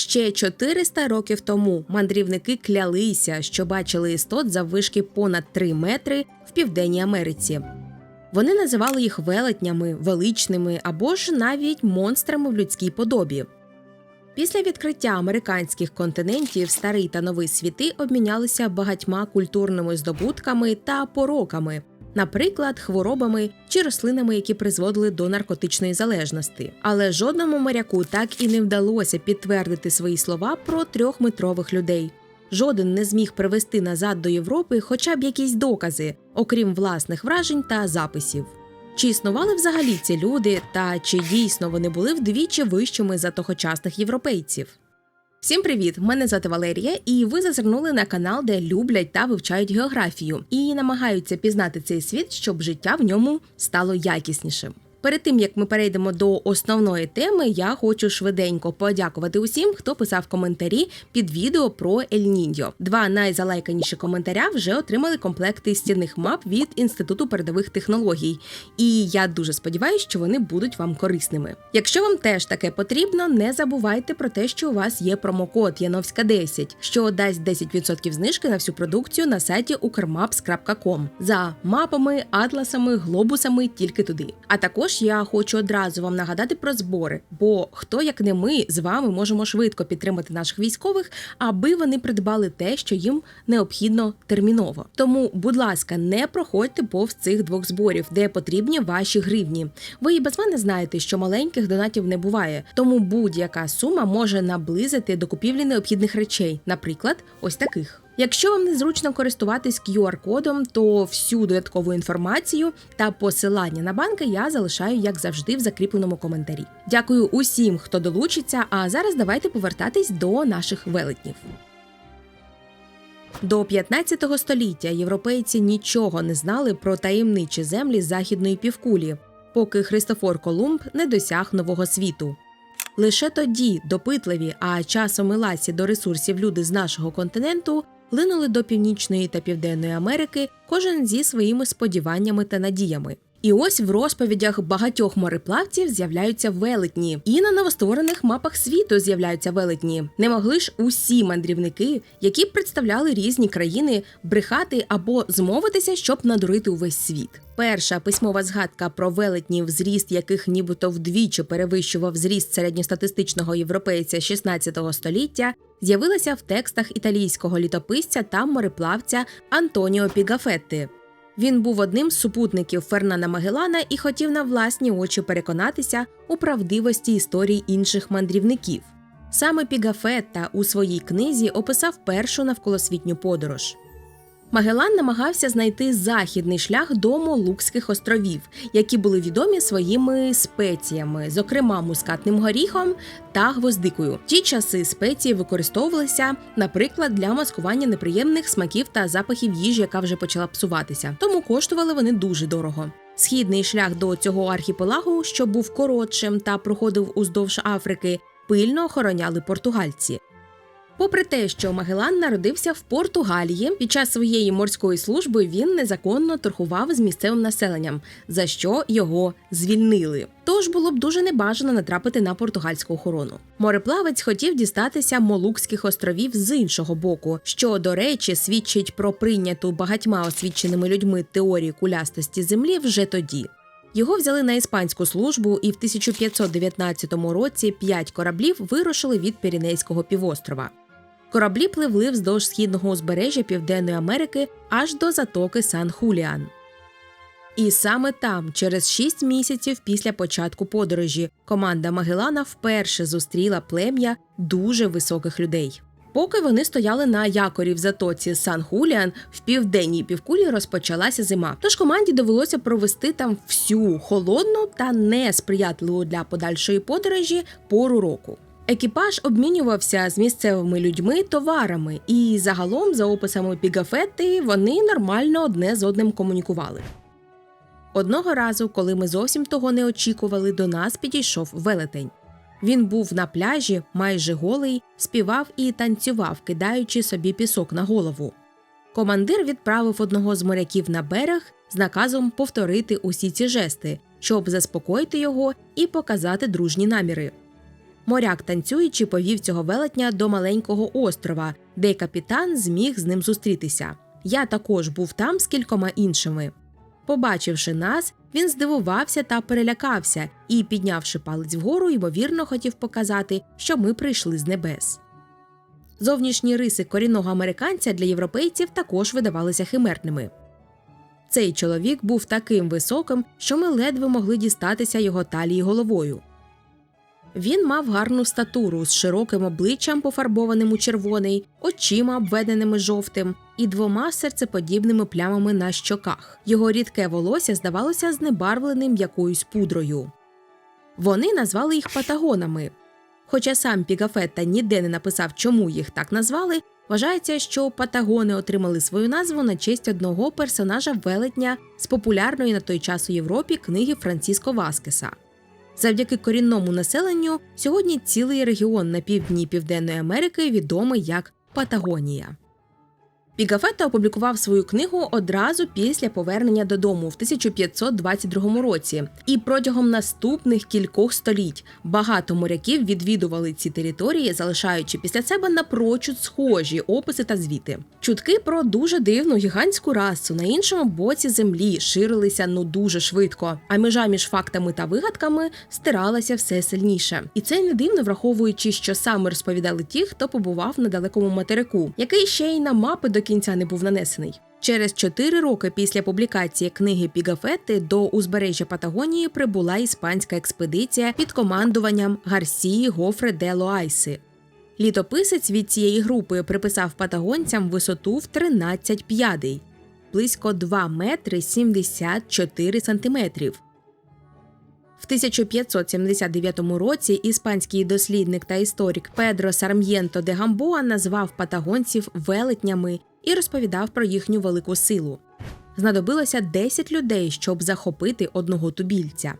Ще 400 років тому мандрівники клялися, що бачили істот заввишки понад 3 метри в Південній Америці. Вони називали їх велетнями, величними або ж навіть монстрами в людській подобі. Після відкриття американських континентів старий та новий світи обмінялися багатьма культурними здобутками та пороками, наприклад, хворобами чи рослинами, які призводили до наркотичної залежності. Але жодному моряку так і не вдалося підтвердити свої слова про трьохметрових людей. Жоден не зміг привести назад до Європи хоча б якісь докази, окрім власних вражень та записів. Чи існували взагалі ці люди, та чи дійсно вони були вдвічі вищими за тогочасних європейців? Всім привіт! Мене звати Валерія, і ви зазирнули на канал, де люблять та вивчають географію і намагаються пізнати цей світ, щоб життя в ньому стало якіснішим. Перед тим як ми перейдемо до основної теми, я хочу швиденько подякувати усім, хто писав коментарі під відео про Ель Ніньо. Два найзалайканіші коментаря вже отримали комплекти стінних мап від інституту передових технологій. І я дуже сподіваюся, що вони будуть вам корисними. Якщо вам теж таке потрібно, не забувайте про те, що у вас є промокод Яновська 10, що дасть 10% знижки на всю продукцію на сайті ukrmaps.com за мапами, атласами, глобусами тільки туди. А також я хочу одразу вам нагадати про збори, бо хто як не ми з вами можемо швидко підтримати наших військових, аби вони придбали те, що їм необхідно терміново. Тому, будь ласка, не проходьте повз цих двох зборів, де потрібні ваші гривні. Ви і без мене знаєте, що маленьких донатів не буває, тому будь-яка сума може наблизити до купівлі необхідних речей, наприклад, ось таких. Якщо вам незручно користуватись QR-кодом, то всю додаткову інформацію та посилання на банки я залишаю, як завжди, в закріпленому коментарі. Дякую усім, хто долучиться. А зараз давайте повертатись до наших велетнів. До 15 століття європейці нічого не знали про таємничі землі західної півкулі, поки Христофор Колумб не досяг нового світу. Лише тоді допитливі, а часом і ласі до ресурсів люди з нашого континенту линули до Північної та Південної Америки, кожен зі своїми сподіваннями та надіями. І ось в розповідях багатьох мореплавців з'являються велетні, і на новостворених мапах світу з'являються велетні. Не могли ж усі мандрівники, які представляли різні країни, брехати або змовитися, щоб надурити увесь світ. Перша письмова згадка про велетнів, зріст яких нібито вдвічі перевищував зріст середньостатистичного європейця 16 століття, з'явилася в текстах італійського літописця та мореплавця Антоніо Пігафетти. Він був одним з супутників Фернана Магелана і хотів на власні очі переконатися у правдивості історій інших мандрівників. Саме Пігафетта у своїй книзі описав першу навколосвітню подорож. Магеллан намагався знайти західний шлях до Молукських островів, які були відомі своїми спеціями, зокрема мускатним горіхом та гвоздикою. Ті часи спеції використовувалися, наприклад, для маскування неприємних смаків та запахів їжі, яка вже почала псуватися, тому коштували вони дуже дорого. Східний шлях до цього архіпелагу, що був коротшим та проходив уздовж Африки, пильно охороняли португальці. Попри те, що Магелан народився в Португалії, під час своєї морської служби він незаконно торгував з місцевим населенням, за що його звільнили. Тож було б дуже небажано натрапити на португальську охорону. Мореплавець хотів дістатися Молукських островів з іншого боку, що, до речі, свідчить про прийняту багатьма освіченими людьми теорію кулястості землі вже тоді. Його взяли на іспанську службу, і в 1519 році п'ять кораблів вирушили від Піренейського півострова. Кораблі пливли вздовж східного узбережжя Південної Америки аж до затоки Сан Хуліан. І саме там, через шість місяців після початку подорожі, команда Магеллана вперше зустріла плем'я дуже високих людей. Поки вони стояли на якорі в затоці Сан Хуліан, в південній півкулі розпочалася зима. Тож команді довелося провести там всю холодну та несприятливу для подальшої подорожі пору року. Екіпаж обмінювався з місцевими людьми товарами, і загалом, за описами Пігафетти, вони нормально одне з одним комунікували. Одного разу, коли ми зовсім того не очікували, до нас підійшов велетень. Він був на пляжі, майже голий, співав і танцював, кидаючи собі пісок на голову. Командир відправив одного з моряків на берег з наказом повторити усі ці жести, щоб заспокоїти його і показати дружні наміри. Моряк танцюючи повів цього велетня до маленького острова, де капітан зміг з ним зустрітися. Я також був там з кількома іншими. Побачивши нас, він здивувався та перелякався і, піднявши палець вгору, ймовірно хотів показати, що ми прийшли з небес. Зовнішні риси корінного американця для європейців також видавалися химерними. Цей чоловік був таким високим, що ми ледве могли дістатися його талії головою. Він мав гарну статуру з широким обличчям, пофарбованим у червоний, очима, обведеними жовтим, і двома серцеподібними плямами на щоках. Його рідке волосся здавалося знебарвленим якоюсь пудрою. Вони назвали їх патагонами. Хоча сам Пігафетта ніде не написав, чому їх так назвали, вважається, що патагони отримали свою назву на честь одного персонажа велетня з популярної на той час у Європі книги Франциско Васкеса. Завдяки корінному населенню сьогодні цілий регіон на півдні Південної Америки відомий як Патагонія. Пігафетто опублікував свою книгу одразу після повернення додому в 1522 році, і протягом наступних кількох століть багато моряків відвідували ці території, залишаючи після себе напрочуд схожі описи та звіти. Чутки про дуже дивну гігантську расу на іншому боці землі ширилися ну дуже швидко, а межа між фактами та вигадками стиралася все сильніше. І це не дивно, враховуючи, що саме розповідали ті, хто побував на далекому материку, який ще й на мапи до кінця не був нанесений. Через чотири роки після публікації книги Пігафети до узбережжя Патагонії прибула іспанська експедиція під командуванням Гарсії Гофре де Лоайси. Літописець від цієї групи приписав патагонцям висоту в 13 п'ядей, близько 2 метри 74 сантиметрів. В 1579 році іспанський дослідник та історик Педро Сарм'єнто де Гамбоа назвав патагонців велетнями і розповідав про їхню велику силу. Знадобилося 10 людей, щоб захопити одного тубільця.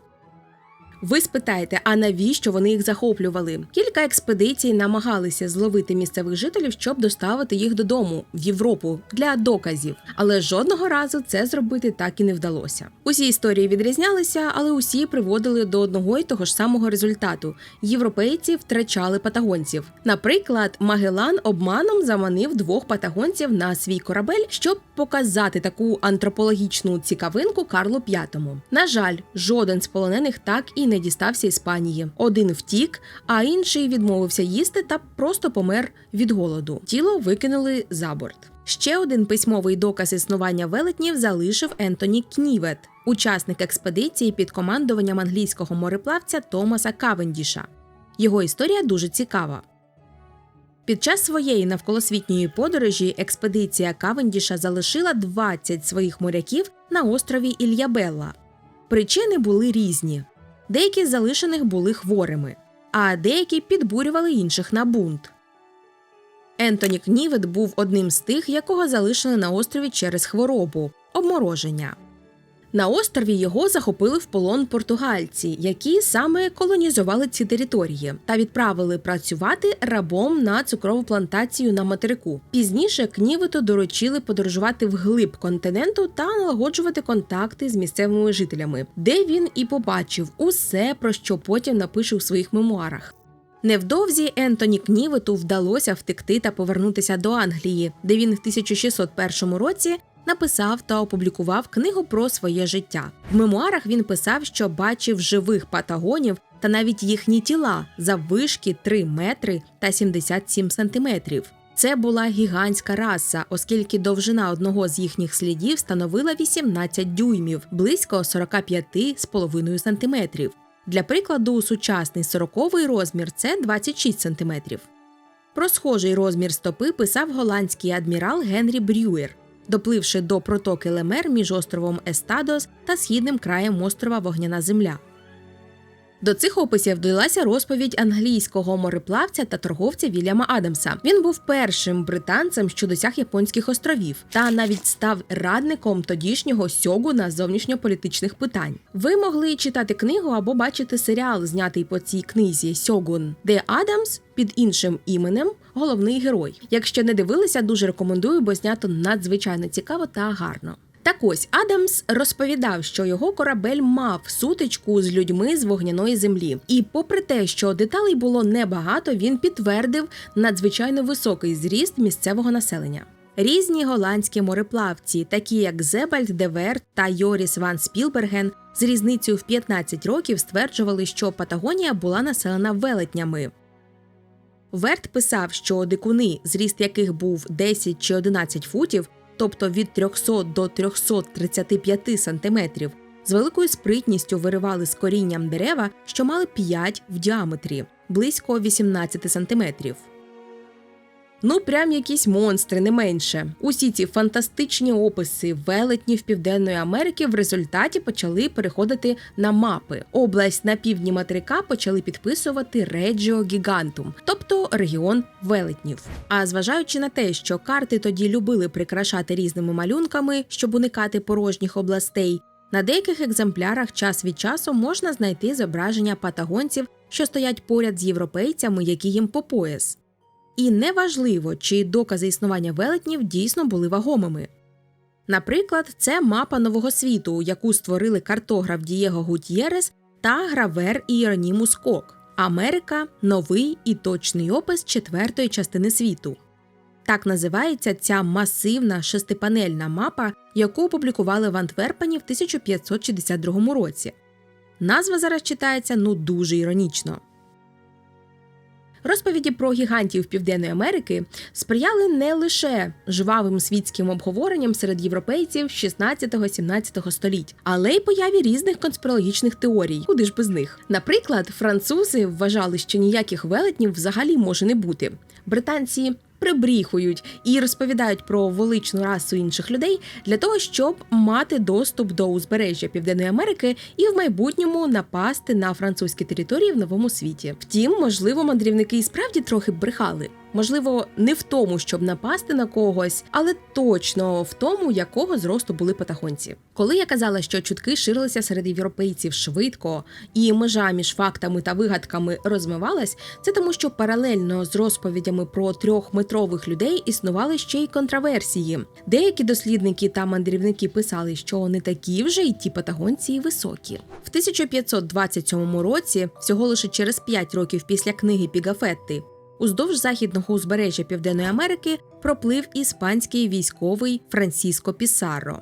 Ви спитаєте, а навіщо вони їх захоплювали? Кілька експедицій намагалися зловити місцевих жителів, щоб доставити їх додому в Європу для доказів, але жодного разу це зробити так і не вдалося. Усі історії відрізнялися, але усі приводили до одного й того ж самого результату: європейці втрачали патагонців. Наприклад, Магелан обманом заманив двох патагонців на свій корабель, щоб показати таку антропологічну цікавинку Карлу V. На жаль, жоден з полонених так і не дістався Іспанії. Один втік, а інший відмовився їсти та просто помер від голоду. Тіло викинули за борт. Ще один письмовий доказ існування велетнів залишив Ентоні Кнівет, учасник експедиції під командуванням англійського мореплавця Томаса Кавендіша. Його історія дуже цікава. Під час своєї навколосвітньої подорожі експедиція Кавендіша залишила 20 своїх моряків на острові Ільябелла. Причини були різні. Деякі з залишених були хворими, а деякі підбурювали інших на бунт. Ентоні Кнівет був одним з тих, якого залишили на острові через хворобу обмороження. На острові його захопили в полон португальці, які саме колонізували ці території, та відправили працювати рабом на цукрову плантацію на материку. Пізніше Кнівиту доручили подорожувати вглиб континенту та налагоджувати контакти з місцевими жителями, де він і побачив усе, про що потім напише у своїх мемуарах. Невдовзі Ентоні Кнівиту вдалося втекти та повернутися до Англії, де він в 1601 році написав та опублікував книгу про своє життя. В мемуарах він писав, що бачив живих патагонів та навіть їхні тіла заввишки 3 метри та 77 сантиметрів. Це була гігантська раса, оскільки довжина одного з їхніх слідів становила 18 дюймів, близько 45,5 сантиметрів. Для прикладу, сучасний 40-й розмір це 26 сантиметрів. Про схожий розмір стопи писав голландський адмірал Генрі Брюєр, допливши до протоки Лемер між островом Естадос та східним краєм острова Вогняна Земля. До цих описів додалася розповідь англійського мореплавця та торговця Вільяма Адамса. Він був першим британцем, що досяг японських островів, та навіть став радником тодішнього сьогуна зовнішньополітичних питань. Ви могли читати книгу або бачити серіал, знятий по цій книзі Сьогун, де Адамс під іншим іменем головний герой. Якщо не дивилися, дуже рекомендую, бо знято надзвичайно цікаво та гарно. Так ось Адамс розповідав, що його корабель мав сутичку з людьми з вогняної землі. І, попри те, що деталей було небагато, він підтвердив надзвичайно високий зріст місцевого населення. Різні голландські мореплавці, такі як Зебальд Девер та Йоріс Ван Спілберген, з різницею в 15 років стверджували, що Патагонія була населена велетнями. Верт писав, що дикуни, зріст яких був 10 чи 11 футів, тобто від 300 до 335 сантиметрів, з великою спритністю виривали з корінням дерева, що мали 5 в діаметрі, близько 18 сантиметрів. Ну, прям якісь монстри, не менше. Усі ці фантастичні описи велетнів Південної Америки в результаті почали переходити на мапи. Область на півдні материка почали підписувати Реджіо Гігантум, тобто регіон велетнів. А зважаючи на те, що карти тоді любили прикрашати різними малюнками, щоб уникати порожніх областей, на деяких екземплярах час від часу можна знайти зображення патагонців, що стоять поряд з європейцями, які їм по пояс. І неважливо, чи докази існування велетнів дійсно були вагомими. Наприклад, це мапа нового світу, яку створили картограф Дієго Гутьєрес та гравер Іронімус Кок. Америка новий і точний опис четвертої частини світу. Так називається ця масивна шестипанельна мапа, яку опублікували в Антверпені в 1562 році. Назва зараз читається ну дуже іронічно. Розповіді про гігантів Південної Америки сприяли не лише жвавим світським обговоренням серед європейців 16-17 століть, але й появі різних конспірологічних теорій. Куди ж без них? Наприклад, французи вважали, що ніяких велетнів взагалі може не бути. Британці прибріхують і розповідають про величну расу інших людей для того, щоб мати доступ до узбережжя Південної Америки і в майбутньому напасти на французькі території в новому світі. Втім, можливо, мандрівники і справді трохи брехали. Можливо, не в тому, щоб напасти на когось, але точно в тому, якого зросту були патагонці. Коли я казала, що чутки ширилися серед європейців швидко, і межа між фактами та вигадками розмивалась, це тому, що паралельно з розповідями про трьохметрових людей існували ще й контраверсії. Деякі дослідники та мандрівники писали, що не такі вже й ті патагонці високі. В 1527 році, всього лише через 5 років після книги Пігафетти, Уздовж західного узбережжя Південної Америки проплив іспанський військовий Франсіско Пісарро.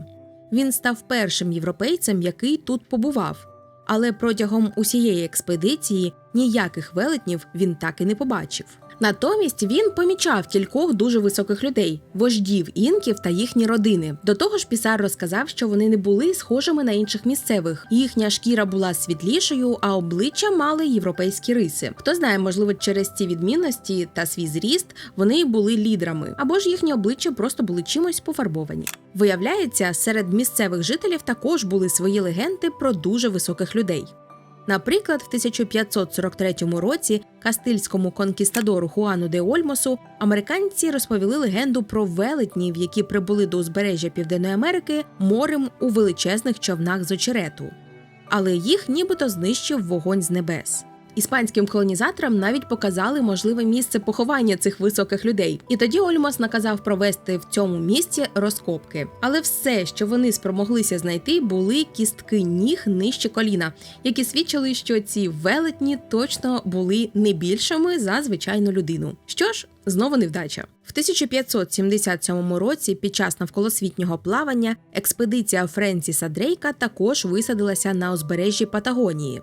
Він став першим європейцем, який тут побував. Але протягом усієї експедиції ніяких велетнів він так і не побачив. Натомість він помічав кількох дуже високих людей, вождів інків та їхні родини. До того ж, пісар розказав, що вони не були схожими на інших місцевих. Їхня шкіра була світлішою, а обличчя мали європейські риси. Хто знає, можливо, через ці відмінності та свій зріст вони були лідерами, або ж їхні обличчя просто були чимось пофарбовані. Виявляється, серед місцевих жителів також були свої легенди про дуже високих людей. Наприклад, в 1543 році кастильському конкістадору Хуану де Ольмосу американці розповіли легенду про велетнів, які прибули до узбережжя Південної Америки морем у величезних човнах з очерету. Але їх нібито знищив вогонь з небес. Іспанським колонізаторам навіть показали можливе місце поховання цих високих людей. І тоді Ольмос наказав провести в цьому місці розкопки. Але все, що вони спромоглися знайти, були кістки ніг нижче коліна, які свідчили, що ці велетні точно були не більшими за звичайну людину. Що ж, знову невдача. В 1577 році, під час навколосвітнього плавання, експедиція Френсіса Дрейка також висадилася на узбережжі Патагонії.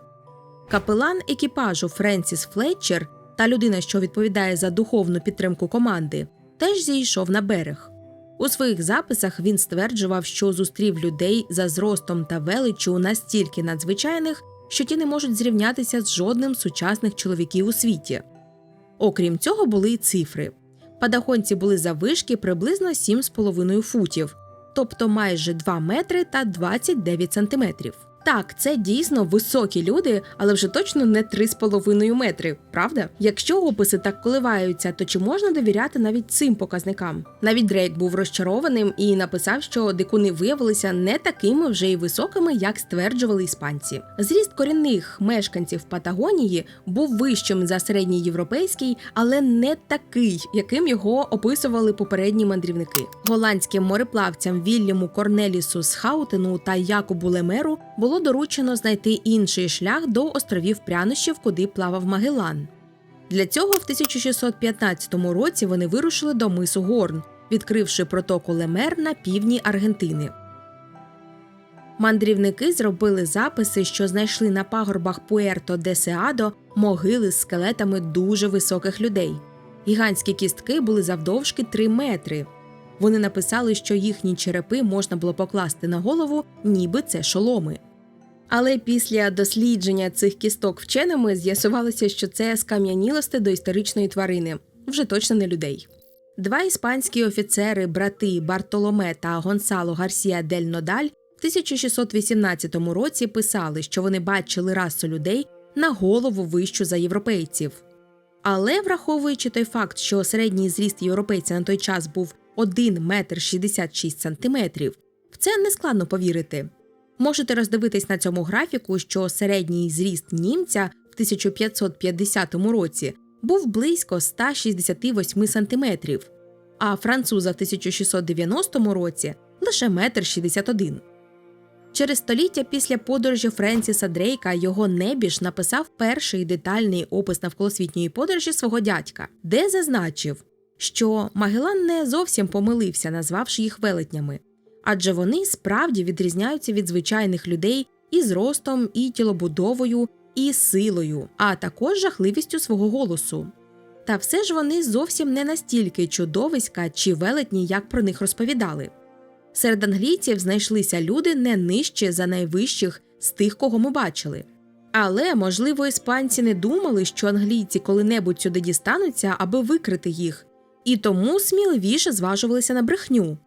Капелан екіпажу Френсіс Флетчер та людина, що відповідає за духовну підтримку команди, теж зійшов на берег. У своїх записах він стверджував, що зустрів людей за зростом та величчю настільки надзвичайних, що ті не можуть зрівнятися з жодним сучасних чоловіків у світі. Окрім цього, були й цифри. Падахонці були заввишки приблизно 7,5 футів, тобто майже 2 метри та 29 сантиметрів. Так, це дійсно високі люди, але вже точно не 3,5 метри, правда? Якщо описи так коливаються, то чи можна довіряти навіть цим показникам? Навіть Дрейк був розчарованим і написав, що дикуни виявилися не такими вже й високими, як стверджували іспанці. Зріст корінних мешканців Патагонії був вищим за середній європейський, але не такий, яким його описували попередні мандрівники. Голландським мореплавцям Вільяму Корнелісу Схаутену та Якобу Лемеру було доручено знайти інший шлях до островів прянощів, куди плавав Магеллан. Для цього в 1615 році вони вирушили до мису Горн, відкривши протоку Лемер на півдні Аргентини. Мандрівники зробили записи, що знайшли на пагорбах Пуерто де Сеадо могили з скелетами дуже високих людей. Гігантські кістки були завдовжки 3 метри. Вони написали, що їхні черепи можна було покласти на голову, ніби це шоломи. Але після дослідження цих кісток вченими з'ясувалося, що це скам'янілости до історичної тварини, вже точно не людей. Два іспанські офіцери, брати Бартоломе та Гонсало Гарсія дель Нодаль в 1618 році писали, що вони бачили расу людей на голову вищу за європейців. Але враховуючи той факт, що середній зріст європейця на той час був 1 метр 66 сантиметрів, в це нескладно повірити. Можете роздивитись на цьому графіку, що середній зріст німця в 1550 році був близько 168 сантиметрів, а француза в 1690 році лише метр 61. Через століття після подорожі Френсіса Дрейка його небіж написав перший детальний опис навколосвітньої подорожі свого дядька, де зазначив, що Магелан не зовсім помилився, назвавши їх велетнями, адже вони справді відрізняються від звичайних людей і зростом, і тілобудовою, і силою, а також жахливістю свого голосу. Та все ж вони зовсім не настільки чудовиська чи велетні, як про них розповідали. Серед англійців знайшлися люди не нижче за найвищих з тих, кого ми бачили. Але, можливо, іспанці не думали, що англійці коли-небудь сюди дістануться, аби викрити їх, і тому сміливіше зважувалися на брехню.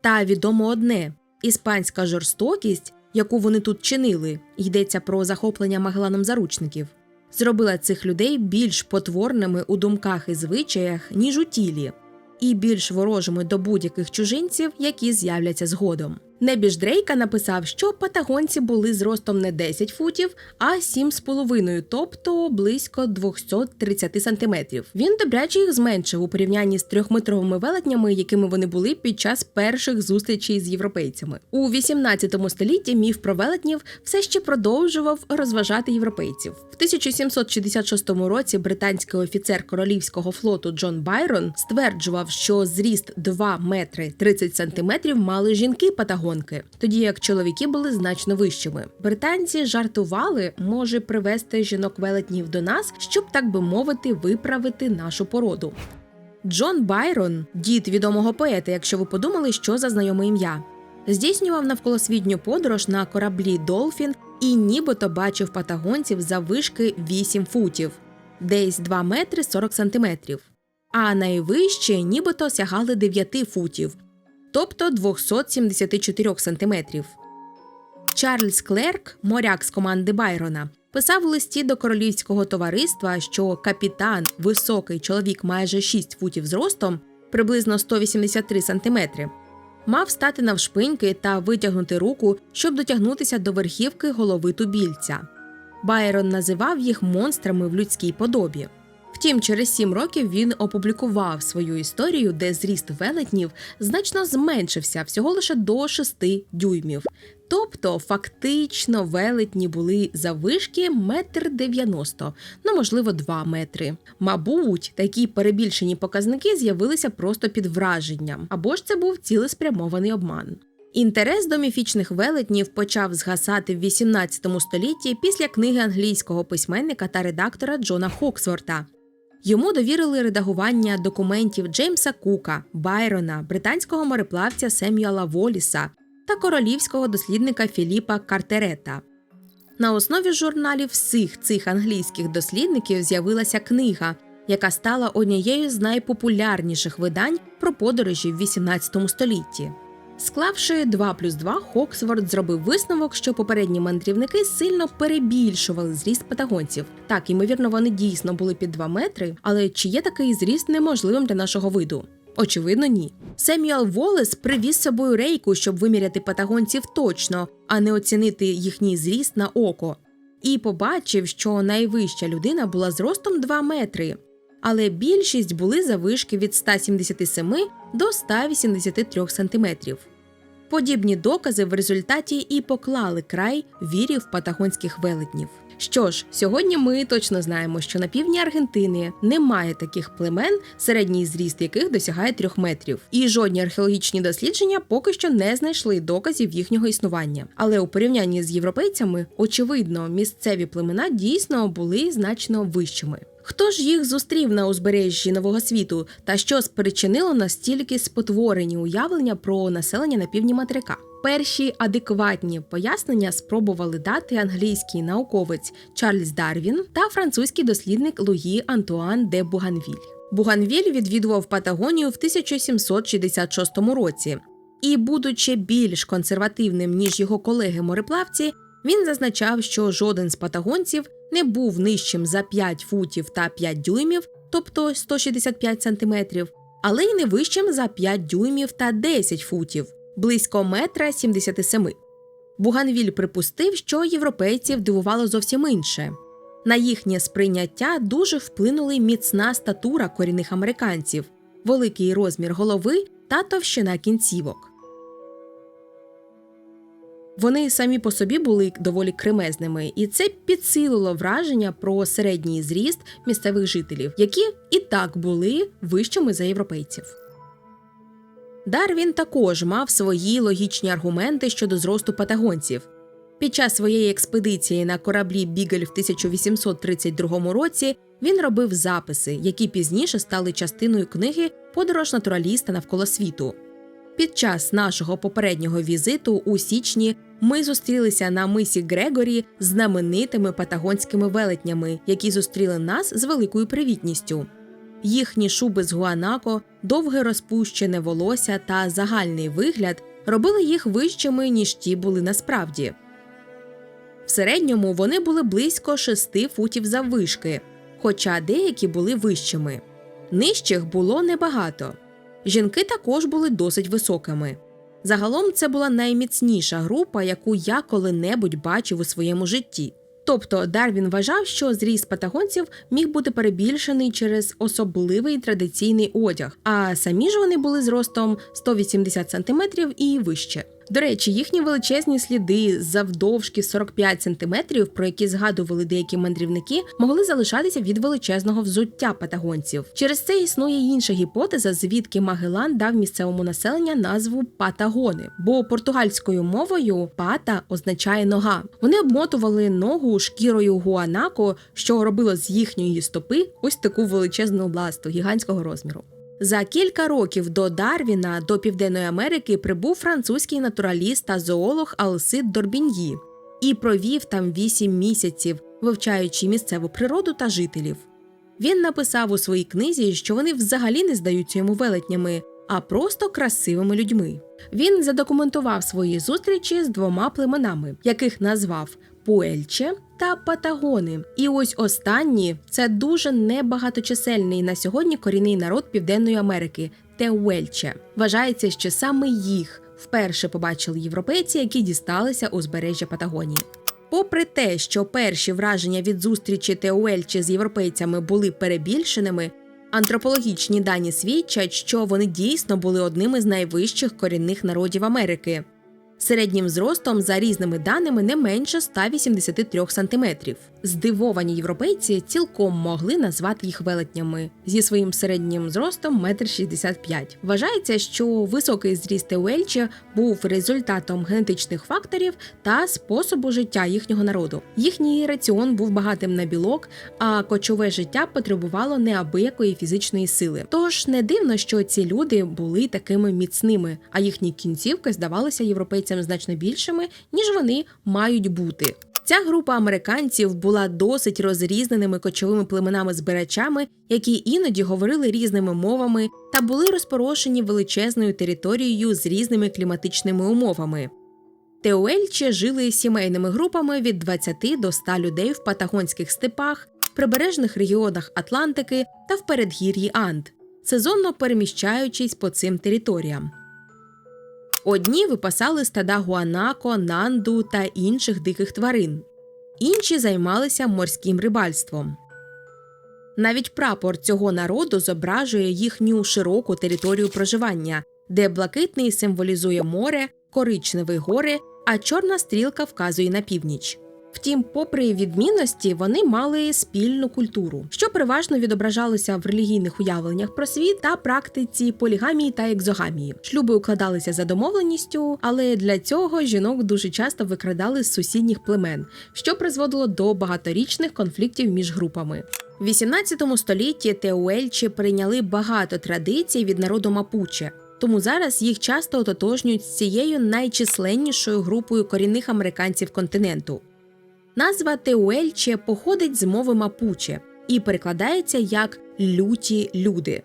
Та відомо одне іспанська жорстокість, яку вони тут чинили, йдеться про захоплення Магеланом заручників, зробила цих людей більш потворними у думках і звичаях, ніж у тілі і більш ворожими до будь-яких чужинців, які з'являться згодом. Небіж Дрейка написав, що патагонці були зростом не 10 футів, а 7,5, тобто близько 230 сантиметрів. Він добряче їх зменшив у порівнянні з трьохметровими велетнями, якими вони були під час перших зустрічей з європейцями. У 18 столітті міф про велетнів все ще продовжував розважати європейців. В 1766 році британський офіцер королівського флоту Джон Байрон стверджував, що зріст 2 метри 30 сантиметрів мали жінки патагонці гонки, тоді як чоловіки були значно вищими. Британці жартували, може привести жінок велетнів до нас, щоб так би мовити, виправити нашу породу. Джон Байрон, дід відомого поета, якщо ви подумали, що за знайоме ім'я, здійснював навколосвітню подорож на кораблі Долфін і нібито бачив патагонців за вишки 8 футів, десь 2 метри 40 сантиметрів. А найвище нібито сягали 9 футів, тобто 274 сантиметрів. Чарльз Клерк, моряк з команди Байрона, писав в листі до королівського товариства, що капітан, високий чоловік майже 6 футів зростом, приблизно 183 сантиметри, мав стати навшпиньки та витягнути руку, щоб дотягнутися до верхівки голови тубільця. Байрон називав їх монстрами в людській подобі. Втім, через сім років він опублікував свою історію, де зріст велетнів значно зменшився всього лише до 6 дюймів. Тобто, фактично, велетні були заввишки метр дев'яносто, ну можливо, два метри. Мабуть, такі перебільшені показники з'явилися просто під враженням, або ж це був цілеспрямований обман. Інтерес до міфічних велетнів почав згасати в 18 столітті після книги англійського письменника та редактора Джона Хоксворта Йому довірили редагування документів Джеймса Кука, Байрона, британського мореплавця Семюала Воліса та королівського дослідника Філіпа Картерета. На основі журналів всіх цих англійських дослідників з'явилася книга, яка стала однією з найпопулярніших видань про подорожі в 18 столітті. Склавши 2 плюс 2, Хоксворт зробив висновок, що попередні мандрівники сильно перебільшували зріст патагонців. Так, ймовірно, вони дійсно були під 2 метри, але чи є такий зріст неможливим для нашого виду? Очевидно, ні. Семюел Волес привіз з собою рейку, щоб виміряти патагонців точно, а не оцінити їхній зріст на око. І побачив, що найвища людина була зростом 2 метри, але більшість були завишки від 177 до 183 сантиметрів. Подібні докази в результаті і поклали край вірі в патагонських велетнів. Що ж, сьогодні ми точно знаємо, що на півдні Аргентини немає таких племен, середній зріст яких досягає трьох метрів, і жодні археологічні дослідження поки що не знайшли доказів їхнього існування. Але у порівнянні з європейцями, очевидно, місцеві племена дійсно були значно вищими. Хто ж їх зустрів на узбережжі нового світу, та що спричинило настільки спотворені уявлення про населення на півдні материка? Перші адекватні пояснення спробували дати англійський науковець Чарльз Дарвін та французький дослідник Луї Антуан де Буганвіль. Буганвіль відвідував Патагонію в 1766 році, і, будучи більш консервативним ніж його колеги-мореплавці, він зазначав, що жоден з патагонців не був нижчим за 5 футів та 5 дюймів, тобто 165 сантиметрів, але й не вищим за 5 дюймів та 10 футів, близько метра 77. Буганвіль припустив, що європейців дивувало зовсім інше. На їхнє сприйняття дуже вплинули міцна статура корінних американців, великий розмір голови та товщина кінцівок. Вони самі по собі були доволі кремезними, і це підсилило враження про середній зріст місцевих жителів, які і так були вищими за європейців. Дарвін також мав свої логічні аргументи щодо зросту патагонців. Під час своєї експедиції на кораблі Бігель в 1832 році він робив записи, які пізніше стали частиною книги Подорож натураліста навколо світу. Під час нашого попереднього візиту у січні ми зустрілися на мисі Грегорі з знаменитими патагонськими велетнями, які зустріли нас з великою привітністю. Їхні шуби з гуанако, довге розпущене волосся та загальний вигляд робили їх вищими, ніж ті були насправді. В середньому вони були близько 6 футів заввишки, хоча деякі були вищими. Нижчих було небагато. Жінки також були досить високими. Загалом це була найміцніша група, яку я коли-небудь бачив у своєму житті. Тобто Дарвін вважав, що зріст патагонців міг бути перебільшений через особливий традиційний одяг, а самі ж вони були зростом 180 см і вище. До речі, їхні величезні сліди завдовжки 45 см, про які згадували деякі мандрівники, могли залишатися від величезного взуття патагонців. Через це існує інша гіпотеза, звідки Магелан дав місцевому населенню назву патагони, бо португальською мовою пата означає нога. Вони обмотували ногу шкірою гуанако, що робило з їхньої стопи ось таку величезну ласту гігантського розміру. За кілька років до Дарвіна до Південної Америки прибув французький натураліст та зоолог Алсид Дорбіньї і провів там вісім місяців, вивчаючи місцеву природу та жителів. Він написав у своїй книзі, що вони взагалі не здаються йому велетнями, а просто красивими людьми. Він задокументував свої зустрічі з двома племенами, яких назвав Пуельче та Патагони. І ось останні це дуже небагаточисельний на сьогодні корінний народ Південної Америки Теуельче. Вважається, що саме їх вперше побачили європейці, які дісталися узбережжя Патагонії. Попри те, що перші враження від зустрічі Теуельче з європейцями були перебільшеними, антропологічні дані свідчать, що вони дійсно були одним із найвищих корінних народів Америки середнім зростом за різними даними не менше 183 сантиметрів. Здивовані європейці цілком могли назвати їх велетнями зі своїм середнім зростом 1,65 м. Вважається, що високий зріст Уельче був результатом генетичних факторів та способу життя їхнього народу. Їхній раціон був багатим на білок, а кочове життя потребувало неабиякої фізичної сили. Тож не дивно, що ці люди були такими міцними, а їхні кінцівки здавалися європейцям значно більшими, ніж вони мають бути. Ця група американців була досить розрізненими кочовими племенами-збирачами, які іноді говорили різними мовами та були розпорошені величезною територією з різними кліматичними умовами. Теуельче жили сімейними групами від 20 до 100 людей в патагонських степах, прибережних регіонах Атлантики та в передгір'ї Анд, сезонно переміщаючись по цим територіям. Одні випасали стада гуанако, нанду та інших диких тварин, інші займалися морським рибальством. Навіть прапор цього народу зображує їхню широку територію проживання, де блакитний символізує море, коричневий гори, а чорна стрілка вказує на північ. Втім, попри відмінності, вони мали спільну культуру, що переважно відображалося в релігійних уявленнях про світ та практиці полігамії та екзогамії. Шлюби укладалися за домовленістю, але для цього жінок дуже часто викрадали з сусідніх племен, що призводило до багаторічних конфліктів між групами. В 18 столітті Теуельчі прийняли багато традицій від народу Мапуче. Тому зараз їх часто ототожнюють з цією найчисленнішою групою корінних американців континенту. Назва Теуельче походить з мови мапуче і перекладається як люті люди.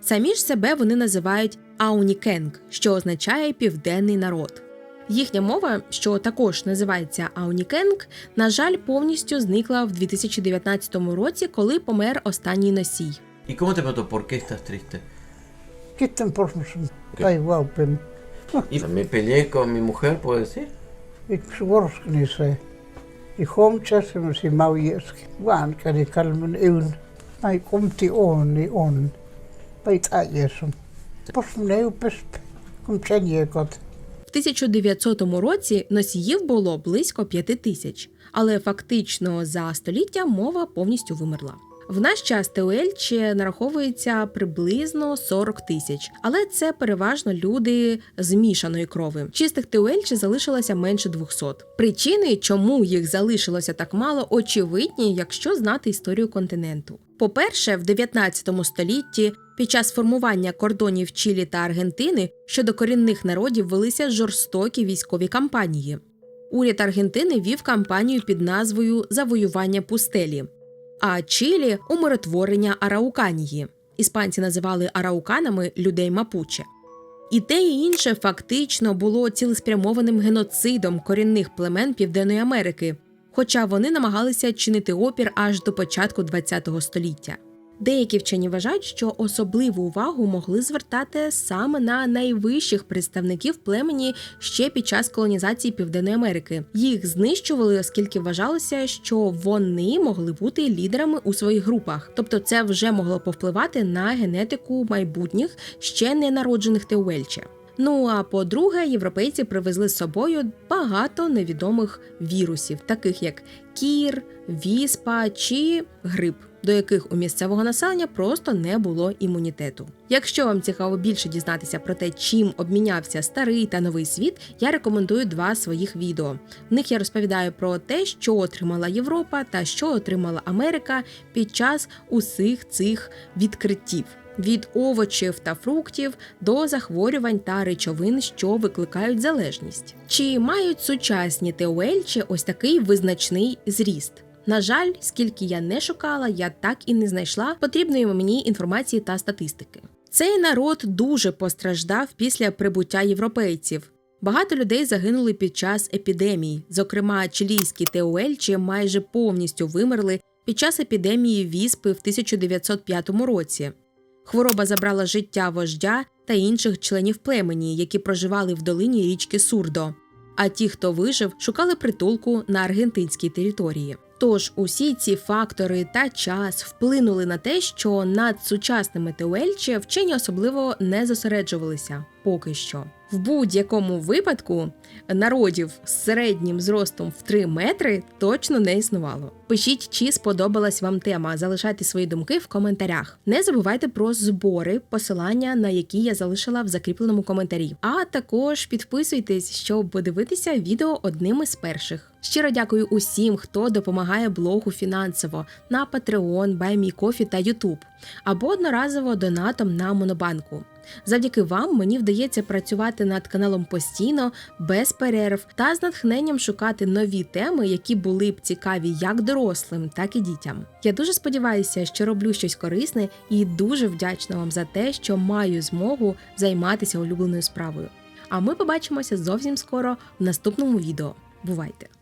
Самі ж себе вони називають Аунікенг, що означає південний народ. Їхня мова, що також називається Аунікенг, на жаль, повністю зникла в 2019 році, коли помер останній носій. ¿Y cómo te preguntó por qué estás triste? Kitten pormuşum. Ay valpim. Y me peleé con mi. I homčasem si maujeski. Wan kan i kalmen eun. Mai komt die on, i on. Bait ajesum. Porsum neu besp. Kum chenje got. В 1900 році носіїв було близько п'яти тисяч, але фактично за століття мова повністю вимерла. В наш час Теуельче нараховується приблизно 40 тисяч, але це переважно люди змішаної крови. Чистих Теуельче залишилося менше 200. Причини, чому їх залишилося так мало, очевидні, якщо знати історію континенту. По-перше, в 19 столітті під час формування кордонів Чилі та Аргентини щодо корінних народів велися жорстокі військові кампанії. Уряд Аргентини вів кампанію під назвою Завоювання пустелі, а Чилі умиротворення Арауканії. Іспанці називали арауканами людей Мапуче. І те і інше фактично було цілеспрямованим геноцидом корінних племен Південної Америки, хоча вони намагалися чинити опір аж до початку ХХ століття. Деякі вчені вважають, що особливу увагу могли звертати саме на найвищих представників племені ще під час колонізації Південної Америки. Їх знищували, оскільки вважалося, що вони могли бути лідерами у своїх групах, тобто це вже могло повпливати на генетику майбутніх ще не народжених Теуельче. Ну а по-друге, європейці привезли з собою багато невідомих вірусів, таких як кір, віспа чи грип, до яких у місцевого населення просто не було імунітету. Якщо вам цікаво більше дізнатися про те, чим обмінявся старий та новий світ, я рекомендую два своїх відео. В них я розповідаю про те, що отримала Європа та що отримала Америка під час усіх цих відкриттів від овочів та фруктів до захворювань та речовин, що викликають залежність. Чи мають сучасні теуельчі ось такий визначний зріст? На жаль, скільки я не шукала, я так і не знайшла потрібної мені інформації та статистики. Цей народ дуже постраждав після прибуття європейців. Багато людей загинули під час епідемій. Зокрема, чилійські теуельчі майже повністю вимерли під час епідемії віспи в 1905 році. Хвороба забрала життя вождя та інших членів племені, які проживали в долині річки Сурдо. А ті, хто вижив, шукали притулку на аргентинській території. Тож усі ці фактори та час вплинули на те, що над сучасними Теуельче вчені особливо не зосереджувалися поки що. В будь-якому випадку народів з середнім зростом в 3 метри точно не існувало. Пишіть, чи сподобалась вам тема. Залишайте свої думки в коментарях. Не забувайте про збори, посилання на які я залишила в закріпленому коментарі. А також підписуйтесь, щоб подивитися відео одним із перших. Щиро дякую усім, хто допомагає блогу фінансово на Patreon, BuyMeCoffee та YouTube або одноразово донатом на Монобанку. Завдяки вам мені вдається працювати над каналом постійно, без перерв та з натхненням шукати нові теми, які були б цікаві як дорослим, так і дітям. Я дуже сподіваюся, що роблю щось корисне і дуже вдячна вам за те, що маю змогу займатися улюбленою справою. А ми побачимося зовсім скоро в наступному відео. Бувайте!